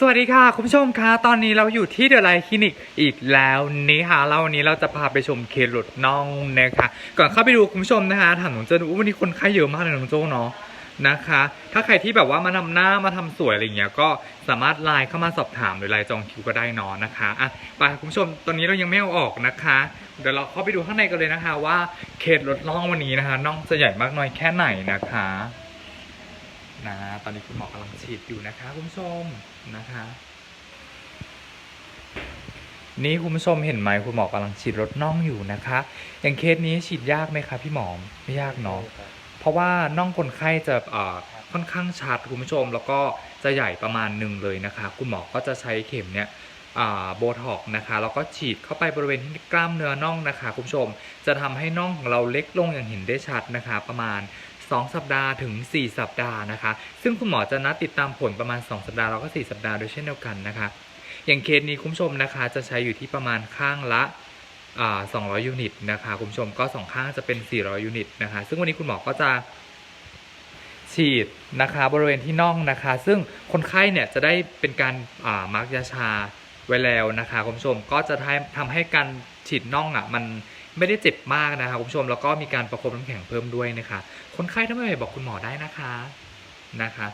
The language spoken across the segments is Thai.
สวัสดีค่ะ คุณผู้ชมคะตอนนี้เราอยู่ที่เดอะไลท์คลินิกอีกแล้วนี่ค่ะแล้ววันนี้เราจะพาไปชมเคสรถน่องนะคะ ก่อนเข้าไปดูคุณผู้ชมนะคะถามหนูจะดูวันนี้คนไข้เยอะมากเลยหน้องโจ้เนาะนะคะ ถ้าใครที่แบบว่ามาทำหน้ามาทำสวยอะไรอย่างเงี้ยก็สามารถไลน์เข้ามาสอบถามหรือไลน์จองคิวก็ได้นอนนะคะอะไปคุณผู้ชมตอนนี้เรายังไม่เอาออกนะคะ เดี๋ยวเราเข้าไปดูข้างในกันเลยนะคะ ว่าเคสรถน่องวันนี้นะคะน่องจะใหญ่มากน้อยแค่ไหนนะคะ นะตอนนี้คุณหมอกำลังฉีดอยู่นะคะคุณผู้ชมนะคะ นี่คุณผู้ชมเห็นไหมคุณหมอกำลังฉีดรถน่องอยู่นะคะ อย่างเคสนี้ฉีดยากไหมคะพี่หมอมไม่ยากเนาะเพราะว่าน่องคนไข้จะเอ่อค่อนข้างชัดคุณผู้ชม แล้วก็จะใหญ่ประมาณหนึ่งเลยนะคะ คุณหมอก็จะใช้เข็มเนี่ยโบท็อกนะคะแล้วก็ฉีดเข้าไปบริเวณที่กล้ามเนื้อน่องนะคะ คุณผู้ชม จะทำให้น่องของเราเล็กลงอย่างเห็นได้ชัดนะคะ ประมาณ 2 สัปดาห์ถึง 4 สัปดาห์นะคะ ซึ่งคุณหมอจะนัดติดตามผลประมาณ 2 สัปดาห์แล้วก็ 4 สัปดาห์โดยเช่นเดียวกันนะคะ อย่างเคสนี้คุณผู้ชมนะคะจะใช้อยู่ที่ประมาณข้างละอ่า200 ยูนิตนะคะคุณผู้ชมก็สองข้างจะเป็น 400 ยูนิตนะคะ ซึ่งวันนี้คุณหมอก็จะฉีดนะคะบริเวณที่น่องนะคะ ซึ่งคนไข้เนี่ยจะได้เป็นการมาร์กยาชาไว้แล้วนะคะคุณผู้ชมก็จะทำทำให้การฉีดน่องอะมัน ไม่ได้เจ็บมากนะคะคุณผู้ชมแล้วก็มีการประคบน้ำแข็งเพิ่มด้วยนะคะ คนไข้ถ้าไม่ไหวบอกคุณหมอได้นะคะนะคะ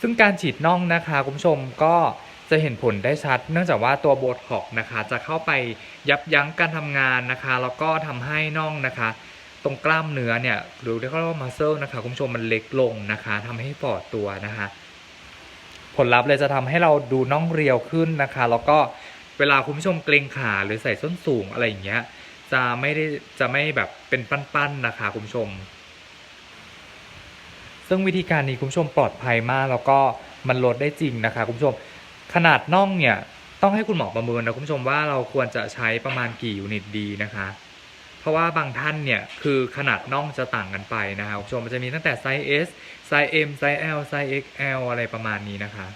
ซึ่งการฉีดน่องนะคะคุณผู้ชมก็จะเห็นผลได้ชัด เนื่องจากว่าตัวโบท็อกนะคะจะเข้าไปยับยั้งการทำงานนะคะ แล้วก็ทำให้น่องนะคะ ตรงกล้ามเนื้อเนี่ยหรือเรียกว่ามัสเซลนะคะคุณผู้ชมมันเล็กลงนะคะทำให้ปอดตัวนะคะ ผลลัพธ์เลยจะทำให้เราดูน่องเรียวขึ้นนะคะ แล้วก็ เวลาคุณผู้ชมเกรงขาหรือใส่ส้นสูงอะไรอย่างเงี้ย จะไม่ได้จะไม่แบบเป็นปั้นๆนะคะคุณผู้ชม ซึ่งวิธีการนี้คุณผู้ชมปลอดภัยมากแล้วก็มันลดได้จริงนะคะคุณผู้ชม ขนาดน่องเนี่ยต้องให้คุณหมอประเมินนะคุณผู้ชมว่าเราควรจะใช้ประมาณกี่ยูนิตดีนะคะ เพราะว่าบางท่านเนี่ยคือขนาดน่องจะต่างกันไปนะคะคุณผู้ชมมันจะมีตั้งแต่ไซส์ S ไซส์ M ไซส์ L ไซส์ XL อะไรประมาณนี้นะคะ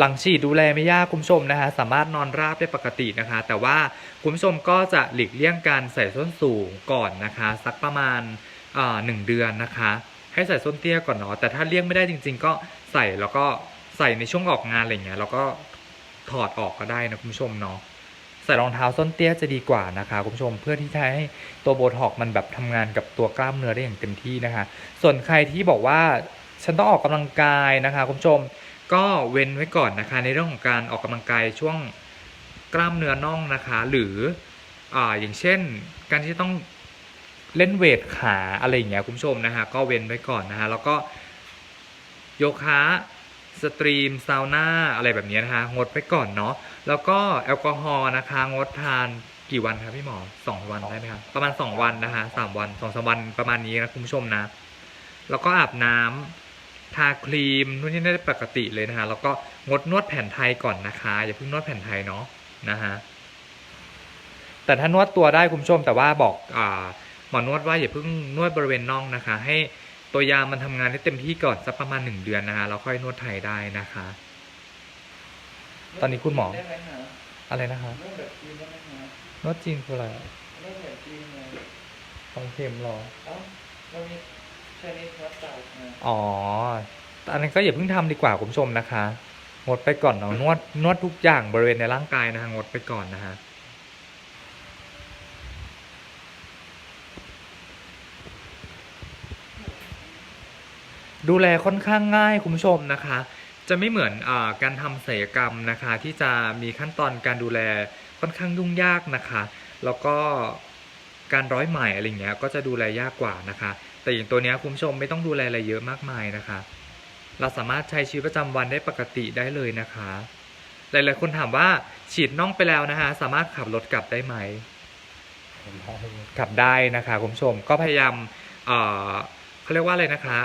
หลังฉีดดูแลไม่ยากคุณผู้ชมนะคะ สามารถนอนราบได้ปกตินะคะ แต่ว่าคุณผู้ชมก็จะหลีกเลี่ยงการใส่ส้นสูงก่อนนะคะ สักประมาณหนึ่งเดือนนะคะ ให้ใส่ส้นเตี้ยก่อนเนาะแต่ถ้าเลี่ยงไม่ได้จริง ๆ ก็ใส่แล้วก็ใส่ในช่วงออกงานอะไรเงี้ยแล้วก็ถอดออกก็ได้นะคุณผู้ชมเนาะใส่รองเท้าส้นเตี้ยจะดีกว่านะคะคุณผู้ชมเพื่อที่จะให้ตัวโบท็อกมันแบบทำงานกับตัวกล้ามเนื้อได้อย่างเต็มที่นะคะ ส่วนใครที่บอกว่าฉันต้องออกกำลังกายนะคะคุณผู้ชม ก็เว้นไว้ก่อนนะคะ ในเรื่องของการออกกำลังกายช่วงกล้ามเนื้อน่องนะคะ หรืออ่าอย่างเช่น การที่ต้องเล่นเวทขาอะไรอย่างเงี้ยคุณผู้ชมนะคะก็เว้นไว้ก่อนนะคะแล้วก็โยคะสตรีมซาวน่าอะไรแบบนี้นะคะงดไปก่อนเนาะแล้วก็แอลกอฮอล์นะคะงดทานกี่วันครับพี่หมอสองวันได้ไหมครับประมาณสองวันนะคะสามวันสองสามวันประมาณนี้นะคุณผู้ชมนะ แล้วก็อาบน้ำ ทาครีมนู่นนี่นั่นได้ปกติเลยนะคะแล้วก็งดนวดแผนไทยก่อนนะคะอย่าเพิ่งนวดแผนไทยเนาะนะฮะแต่ถ้านวดตัวได้คุณผู้ชมแต่ว่าบอกอ่าหมอนวดว่าอย่าเพิ่งนวดบริเวณน่องนะคะ ให้ตัวยามันทำงานให้เต็มที่ก่อนสักประมาณหนึ่งเดือนนะคะแล้วค่อยนวดไทยได้นะคะ ตอนนี้คุณหมอได้ไหมฮะอะไรนะคะนวดแบบจีนได้ไหมฮะนวดจริงคืออะไรนวดแบบจีนไงของเข็มหรอเอ้าเรามี ชนิดวัดจากนะอ๋ออันนั้นก็อย่าเพิ่งทำดีกว่าคุณผู้ชมนะคะงดไปก่อนเนาะนวดนวดทุกอย่างบริเวณในร่างกายนะคะงดไปก่อนนะฮะดูแลค่อนข้างง่ายคุณผู้ชมนะคะ จะไม่เหมือนอาการทำศัลยกรรมนะคะ ที่จะมีขั้นตอนการดูแลค่อนข้างยุ่งยากนะคะ แล้วก็ การร้อยไหมอะไรเงี้ยก็จะดูแลยากกว่านะคะ แต่อย่างตัวเนี้ยคุณผู้ชมไม่ต้องดูแลอะไรเยอะมากมายนะคะ เราสามารถใช้ชีวิตประจำวันได้ปกติได้เลยนะคะ หลายๆคนถามว่าฉีดน่องไปแล้วนะคะ สามารถขับรถกลับได้ไหมขับได้นะคะคุณผู้ชมก็พยายามเขาเรียกว่าอะไรนะคะ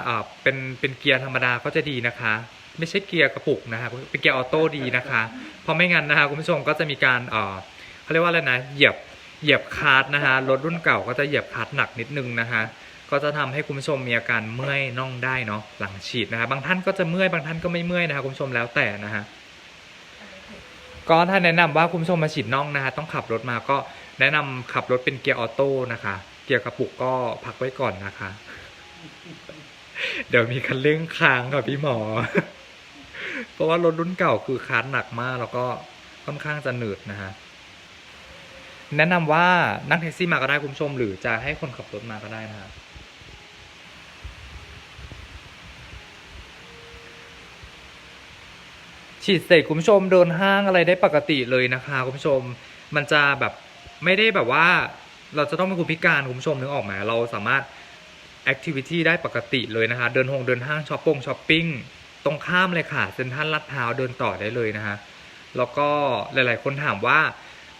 เป็นเป็นเกียร์ธรรมดาก็จะดีนะคะ ไม่ใช่เกียร์กระปุกนะคะเป็นเกียร์ออโต้ดีนะคะ เพราะไม่งั้นนะคะคุณผู้ชมก็จะมีการเอ่อเขาเรียกว่าอะไรนะเหยียบ เหยียบคาร์ดนะคะรถรุ่นเก่าก็จะเหยียบคาร์ดหนักนิดนึงนะคะก็จะทำให้คุณผู้ชมมีอาการเมื่อยน่องได้เนาะหลังฉีดนะคะบางท่านก็จะเมื่อยบางท่านก็ไม่เมื่อยนะคะคุณผู้ชมแล้วแต่นะคะก็ถ้าแนะนำว่าคุณผู้ชมมาฉีดน่องนะคะต้องขับรถมาก็แนะนำขับรถเป็นเกียร์ออโต้นะคะ เกียร์กระปุกก็พักไว้ก่อนนะคะ เดี๋ยวมีคันเร่งค้างค่ะพี่หมอ เพราะว่ารถรุ่นเก่าคือคาร์หนักมากแล้วก็ค่อนข้างจะหนืดนะฮะ แนะนำว่านั่งแท็กซี่มาก็ได้คุณผู้ชม หรือจะให้คนขับรถมาก็ได้นะฮะฉีดเสร็จคุณผู้ชมเดินห้างอะไรได้ปกติเลยนะคะคุณผู้ชม มันจะแบบไม่ได้แบบว่าเราจะต้องเป็นคนพิการคุณผู้ชมนึกออกไหมเราสามารถแอคทิวิตี้ได้ปกติเลยนะคะ เดินหงเดินห้างช้อปปงช้อปปิ้งตรงข้ามเลยค่ะเซ็นทรัลลาดพร้าวเดินต่อได้เลยนะคะแล้วก็หลาย ๆ คนถามว่า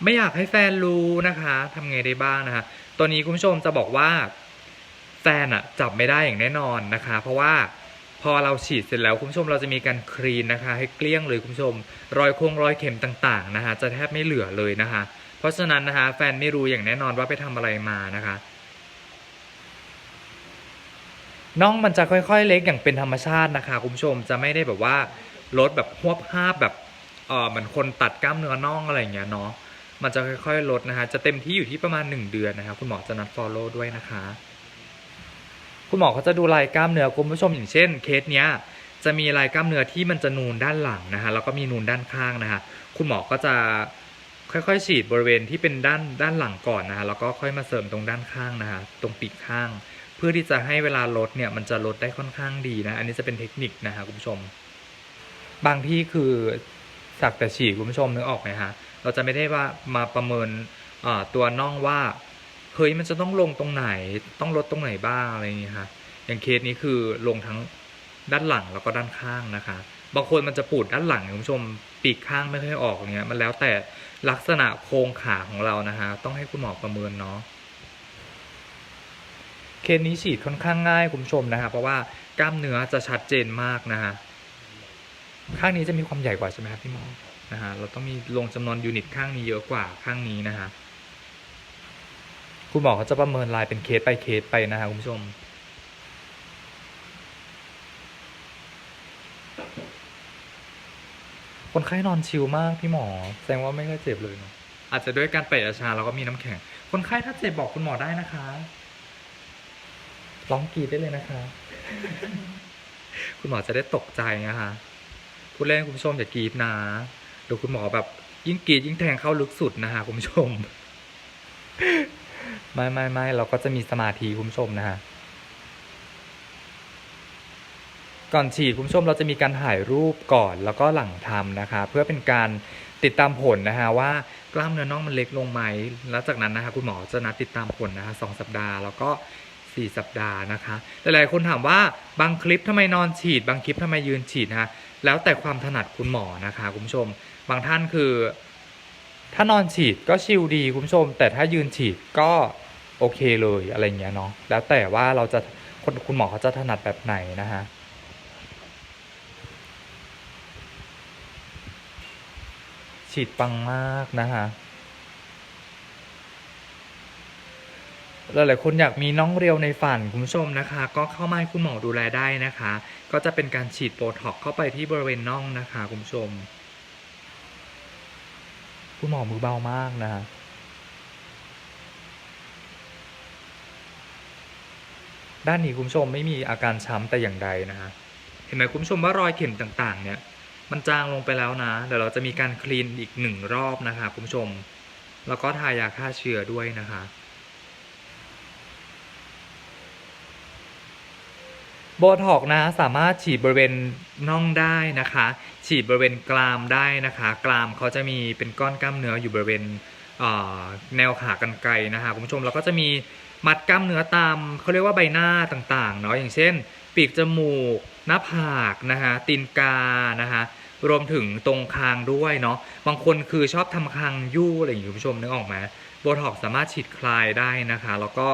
ไม่อยากให้แฟนรู้นะคะทำไงได้บ้างนะคะตอนนี้คุณผู้ชมจะบอกว่าแฟนอะจับไม่ได้อย่างแน่นอนนะคะ เพราะว่าพอเราฉีดเสร็จแล้วคุณผู้ชมเราจะมีการคลีนนะคะ ให้เกลี้ยงเลยคุณผู้ชม รอยโคงรอยเข็มต่างๆนะคะ จะแทบไม่เหลือเลยนะคะ เพราะฉะนั้นนะคะแฟนไม่รู้อย่างแน่นอนว่าไปทำอะไรมานะคะน่องมันจะค่อยๆเล็กอย่างเป็นธรรมชาตินะคะคุณผู้ชมจะไม่ได้แบบว่าลดแบบหวบภาพแบบเออเหมือนคนตัดกล้ามเนื้อน่องอะไรอย่างเงี้ยเนาะ มันจะค่อยๆลดนะคะ จะเต็มที่อยู่ที่ประมาณ 1 เดือนนะคะ คุณหมอจะนัด follow ด้วยนะคะ คุณหมอเขาจะดูลายกล้ามเนื้อคุณผู้ชมอย่างเช่น เคสเนี้ยจะมีลายกล้ามเนื้อที่มันจะนูนด้านหลังนะคะแล้วก็มีนูนด้านข้างนะคะคุณหมอก็จะค่อยๆฉีดบริเวณที่เป็นด้านด้านหลังก่อนนะคะแล้วก็ค่อยมาเสริมตรงด้านข้างนะคะตรงปีกข้าง เพื่อที่จะให้เวลาลดเนี่ยมันจะลดได้ค่อนข้างดีนะ อันนี้จะเป็นเทคนิคนะคะคุณผู้ชม บางที่คือสักแต่ฉีดคุณผู้ชมนึกออกไหมฮะ เราจะไม่ได้ว่ามาประเมินตัวน่องว่าเฮ้ยมันจะต้องลงตรงไหนต้องลดตรงไหนบ้างอะไรอย่างนี้ค่ะอย่างเคสนี้คือลงทั้งด้านหลังแล้วก็ด้านข้างนะคะ บางคนมันจะปูดด้านหลังคุณผู้ชมปีกข้างไม่ค่อยออกเนี้ยมันแล้วแต่ลักษณะโครงขาของเรานะคะ ต้องให้คุณหมอประเมินเนาะเคสนี้ฉีดค่อนข้างง่ายคุณผู้ชมนะฮะเพราะว่ากล้ามเนื้อจะชัดเจนมากนะฮะข้างนี้จะมีความใหญ่กว่าใช่ไหมครับพี่หมอ นะฮะเราต้องมีลงจำนวนยูนิตข้างนี้เยอะกว่าข้างนี้นะฮะคุณหมอเขาจะประเมินลายเป็นเคสไปเคสไปนะฮะคุณผู้ชมคนไข้นอนชิลมากพี่หมอ แสดงว่าไม่ค่อยเจ็บเลยเนาะอาจจะด้วยการเปิดอาชาแล้วก็มีน้ำแข็ง คนไข้ถ้าเจ็บบอกคุณหมอได้นะคะร้องกรีดได้เลยนะคะ คุณหมอจะได้ตกใจนะคะพูดเล่นคุณผู้ชมอย่ากรีดนะ ดี๋ยวคุณหมอแบบ ยิ่งกรีดยิ่งแทงเข้าลึกสุดนะคะคุณผู้ชม ไม่ไม่ไม่เราก็จะมีสมาธิคุณผู้ชมนะฮะก่อนฉีดคุณผู้ชมเราจะมีการถ่ายรูปก่อนแล้วก็หลังทำนะคะ เพื่อเป็นการติดตามผลนะคะว่ากล้ามเนื้อน่องมันเล็กลงไหมแล้วจากนั้นนะคะคุณหมอจะนัดติดตามผลนะคะสองสัปดาห์แล้วก็ 4 สัปดาห์นะคะหลายๆคนถามว่าบางคลิปทำไมนอนฉีด บางคลิปทำไมยืนฉีดนะคะแล้วแต่ความถนัดคุณหมอนะคะคุณผู้ชม บางท่านคือ ถ้านอนฉีดก็ชิลดีคุณผู้ชม แต่ถ้ายืนฉีดก็โอเคเลยอะไรเงี้ยเนาะแล้วแต่ว่าเราจะคนคุณหมอเขาจะถนัดแบบไหนนะคะฉีดปังมากนะคะหลายๆคนอยากมีน้องเรียวในฝันคุณผู้ชมนะคะ ก็เข้ามาให้คุณหมอดูแลได้นะคะ ก็จะเป็นการฉีดโบท็อกเข้าไปที่บริเวณน่องนะคะคุณผู้ชม คุณหมอมือเบามากนะฮะด้านนี้คุณผู้ชมไม่มีอาการช้ำแต่อย่างใดนะฮะเห็นไหมคุณผู้ชมว่ารอยเข็มต่างๆ เนี่ยมันจางลงไปแล้วนะเดี๋ยวเราจะมีการคลีนอีกหนึ่งรอบนะคะคุณผู้ชม แล้วก็ทายาฆ่าเชื้อด้วยนะคะ โบท็อกนะสามารถฉีดบริเวณน่องได้นะคะ ฉีดบริเวณกรามได้นะคะ กรามเขาจะมีเป็นก้อนกล้ามเนื้ออยู่บริเวณแนวขากรรไกรนะคะคุณผู้ชมแล้วก็จะมีมัดกล้ามเนื้อตามเขาเรียกว่าใบหน้าต่างๆเนาะอย่างเช่น ปีกจมูก หน้าผากนะคะตีนกานะคะรวมถึงตรงคางด้วยเนาะบางคนคือชอบทำคางยู่อะไรอย่างนี้คุณผู้ชมนึกออกไหมโบท็อกสามารถฉีดคลายได้นะคะ แล้วก็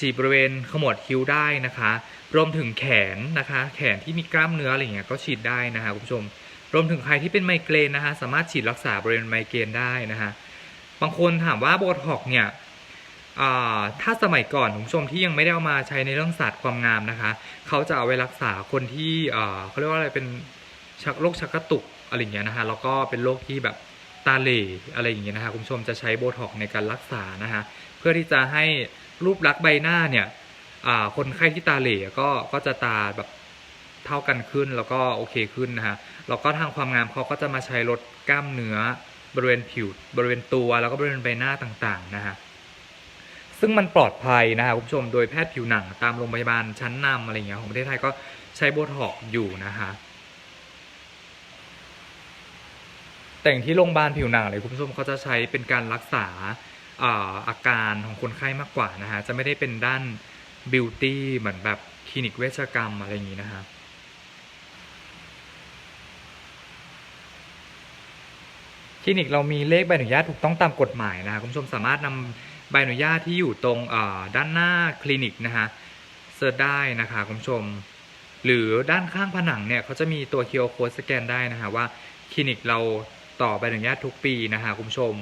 ฉีดบริเวณขมวดคิ้วได้นะคะ รวมถึงแขนนะคะ แขนที่มีกล้ามเนื้ออะไรเงี้ยก็ฉีดได้นะคะคุณผู้ชม รวมถึงใครที่เป็นไมเกรนนะคะ สามารถฉีดรักษาบริเวณไมเกรนได้นะคะบางคนถามว่าโบท็อกเนี่ยถ้าสมัยก่อนคุณผู้ชมที่ยังไม่ได้เอามาใช้ในเรื่องศาสตร์ความงามนะคะ เขาจะเอาไว้รักษาคนที่เขาเรียกว่าอะไรเป็นชักโรคชักกระตุกอะไรอย่างเงี้ยนะคะแล้วก็เป็นโรคที่แบบตาเหล่อะไรอย่างเงี้ยนะคะคุณผู้ชมจะใช้โบท็อกในการรักษานะคะ เพื่อที่จะให้รูปลักษณ์ใบหน้าเนี่ยคนไข้ที่ตาเหล่ก็ก็จะตาแบบเท่ากันขึ้นแล้วก็โอเคขึ้นนะฮะแล้วก็ทางความงามเขาก็จะมาใช้ลดกล้ามเนื้อบริเวณผิวบริเวณตัวแล้วก็บริเวณใบหน้าต่างๆนะฮะซึ่งมันปลอดภัยนะฮะคุณผู้ชมโดยแพทย์ผิวหนังตามโรงพยาบาลชั้นนำอะไรเงี้ยของประเทศไทยก็ใช้โบท็อกอยู่นะฮะแต่งที่โรงพยาบาลผิวหนังเลยคุณผู้ชมเขาจะใช้เป็นการรักษา อาการของคนไข้มากกว่านะฮะ จะไม่ได้เป็นด้านบิวตี้เหมือนแบบคลินิกเวชกรรมอะไรอย่างนี้นะฮะคลินิกเรามีเลขใบอนุญาตถูกต้องตามกฎหมายนะฮะคุณผู้ชมสามารถนำใบอนุญาตที่อยู่ตรงด้านหน้าคลินิกนะฮะเซิร์ชได้นะคะคุณผู้ชม หรือด้านข้างผนังเนี่ยเขาจะมีตัว QR code สแกนได้นะฮะว่าคลินิกเราต่อใบอนุญาตทุกปีนะฮะคุณผู้ชม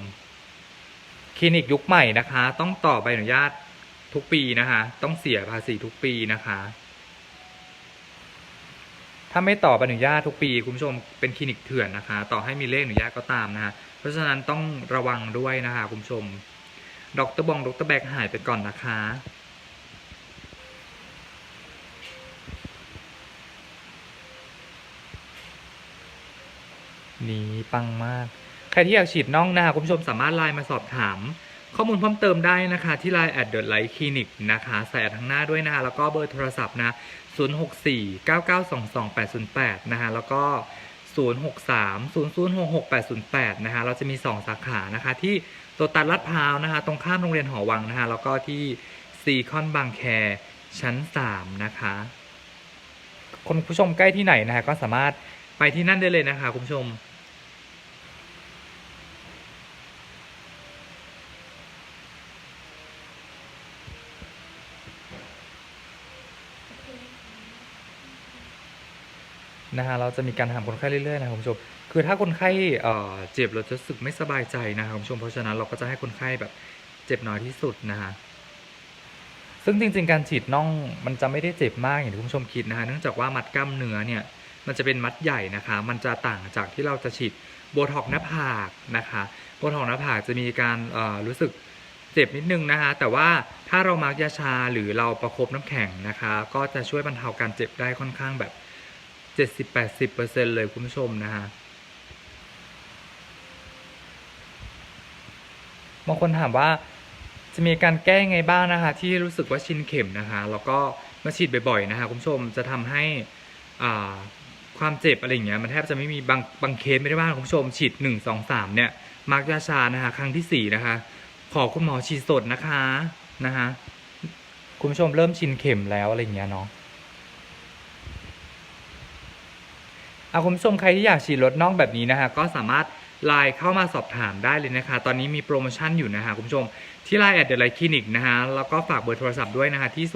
คลินิกยุคใหม่นะคะ ต้องต่อใบอนุญาตทุกปีนะคะ ต้องเสียภาษีทุกปีนะคะ ถ้าไม่ต่อใบอนุญาตทุกปี คุณผู้ชมเป็นคลินิกเถื่อนนะคะ ต่อให้มีเลขอนุญาตก็ตามนะคะ เพราะฉะนั้นต้องระวังด้วยนะคะ คุณผู้ชมดรบองดรแบกหายไปก่อนนะคะนี่ปังมาก ใครที่อยากฉีดน่องนะคะคุณผู้ชมสามารถไลน์มาสอบถาม ข้อมูลเพิ่มเติมได้นะคะที่ไลน์แอดเดอร์ไลท์คลินิกนะคะใส่ทั้างหน้าด้วยนะคะแล้วก็เบอร์โทรศัพท์นะ 064 9922 808 นะคะแล้วก็063 0066 808 นะคะเราจะมี 2 สาขานะคะที่ตัวตัดลาดพร้าวนะคะตรงข้ามโรงเรียนหอวังนะคะแล้วก็ที่ซีคอนบางแคชั้น 3 นะคะคนผู้ชมใกล้ที่ไหนนะคะก็สามารถไปที่นั่นได้เลยนะคะคุณผู้ชม นะฮะเราจะมีการถามคนไข้เรื่อยๆนะครับคุณผู้ชมคือถ้าคนไข้เจ็บเราจะรู้สึกไม่สบายใจนะครับคุณผู้ชมเพราะฉะนั้นเราก็จะให้คนไข้แบบเจ็บน้อยที่สุดนะฮะซึ่งจริง ๆ การฉีดน่องมันจะไม่ได้เจ็บมากอย่างที่คุณผู้ชมคิดนะฮะเนื่องจากว่ามัดกล้ามเนื้อเนี่ยมันจะเป็นมัดใหญ่นะคะ มันจะต่างจากที่เราจะฉีดโบท็อกหน้าผากนะคะโบท็อกหน้าผากจะมีการรู้สึกเจ็บนิดนึงนะคะ แต่ว่าถ้าเรามาร์กยาชาหรือเราประคบน้ำแข็งนะคะ ก็จะช่วยบรรเทาการเจ็บได้ค่อนข้างแบบ 70-80%เปอร์เซ็นเลยคุณผู้ชมนะฮะบางคนถามว่าจะมีการแก้ยังไงบ้างนะคะที่รู้สึกว่าชินเข็มนะคะแล้วก็มาฉีดบ่อยๆนะคะคุณผู้ชมจะทำให้อ่าความเจ็บอะไรอย่างเงี้ยมันแทบจะไม่มีบางบางเคสไม่ได้ว่างคุณผู้ชมฉีดหนึ่งสองสามเนี่ยมาร์กยาชานะคะครั้งที่สี่นะคะ ขอคุณหมอฉีดสดนะคะนะคะคุณผู้ชมเริ่มชินเข็มแล้วอะไรอย่างเงี้ยเนาะ อาคุณผู้ชมใครที่อยากฉีดลดน่องแบบนี้นะคะก็สามารถไลน์เข้ามาสอบถามได้เลยนะคะ ตอนนี้มีโปรโมชั่นอยู่นะคะคุณผู้ชมที่ไลน์แอดเดอร์ไลคลินิกนะคะแล้วก็ฝากเบอร์โทรศัพท์ด้วยนะคะที่ 06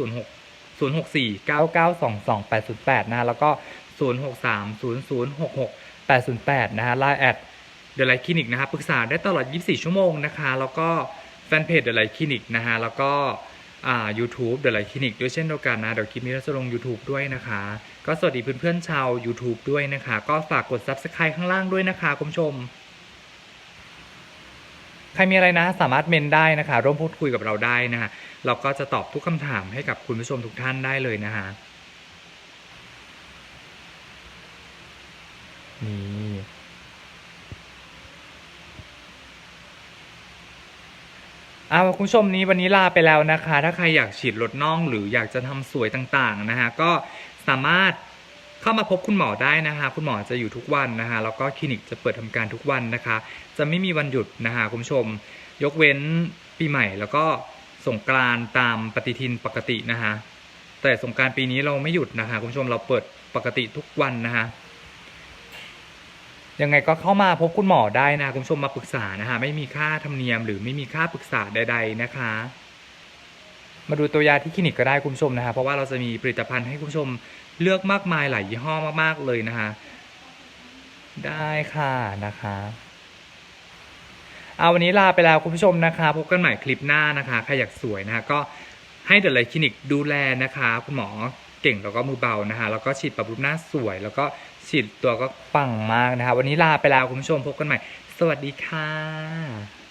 064 9922 808นะคะแล้วก็ 063 0066 808นะคะไลน์แอดเดอร์ไลคลินิกนะคะปรึกษาได้ตลอด 24 ชั่วโมงนะคะ แล้วก็แฟนเพจเดอะไลคลินิกนะคะแล้วก็ อ่า YouTube เดอะไลท์คลินิกด้วยเช่นเดียวกันนะเดี๋ยวคลิปนี้เราจะลง YouTube ด้วยนะคะ ก็สวัสดีเพื่อนๆชาว YouTube ด้วยนะคะ ก็ฝากกด Subscribe ข้างล่างด้วยนะคะคุณผู้ชม ใครมีอะไรนะ สามารถเมนได้นะคะ ร่วมพูดคุยกับเราได้นะคะเราก็จะตอบทุกคำถามให้กับคุณผู้ชมทุกท่านได้เลยนะคะนี่ อาคุณผู้ชมนี้วันนี้ลาไปแล้วนะคะ ถ้าใครอยากฉีดลดน่อง หรืออยากจะทำสวยต่างๆนะคะก็สามารถเข้ามาพบคุณหมอได้นะคะ คุณหมอจะอยู่ทุกวันนะคะแล้วก็คลินิกจะเปิดทำการทุกวันนะคะ จะไม่มีวันหยุดนะคะคุณผู้ชม ยกเว้นปีใหม่แล้วก็สงกรานต์ตามปฏิทินปกตินะคะแต่สงกรารปีนี้เราไม่หยุดนะคะคุณผู้ชมเราเปิดปกติทุกวันนะคะ ยังไงก็เข้ามาพบคุณหมอได้นะคุณผู้ชมมาปรึกษานะคะไม่มีค่าธรรมเนียมหรือไม่มีค่าปรึกษาใด ๆนะคะ มาดูตัวยาที่คลินิกก็ได้คุณผู้ชมนะคะเพราะว่าเราจะมีผลิตภัณฑ์ให้คุณผู้ชมเลือกมากมายหลายยี่ห้อมากๆเลยนะคะ ได้ค่ะนะคะเอาวันนี้ลาไปแล้วคุณผู้ชมนะคะพบกันใหม่คลิปหน้านะคะใครอยากสวยนะคะก็ให้เดอะไลท์คลินิกดูแลนะคะ คุณหมอเก่งแล้วก็มือเบานะคะแล้วก็ฉีดปรับรูปหน้าสวย แล้วก็ ฉีดตัวก็ปังมากนะคะ วันนี้ลาไปแล้วคุณผู้ชมพบกันใหม่ สวัสดีค่ะ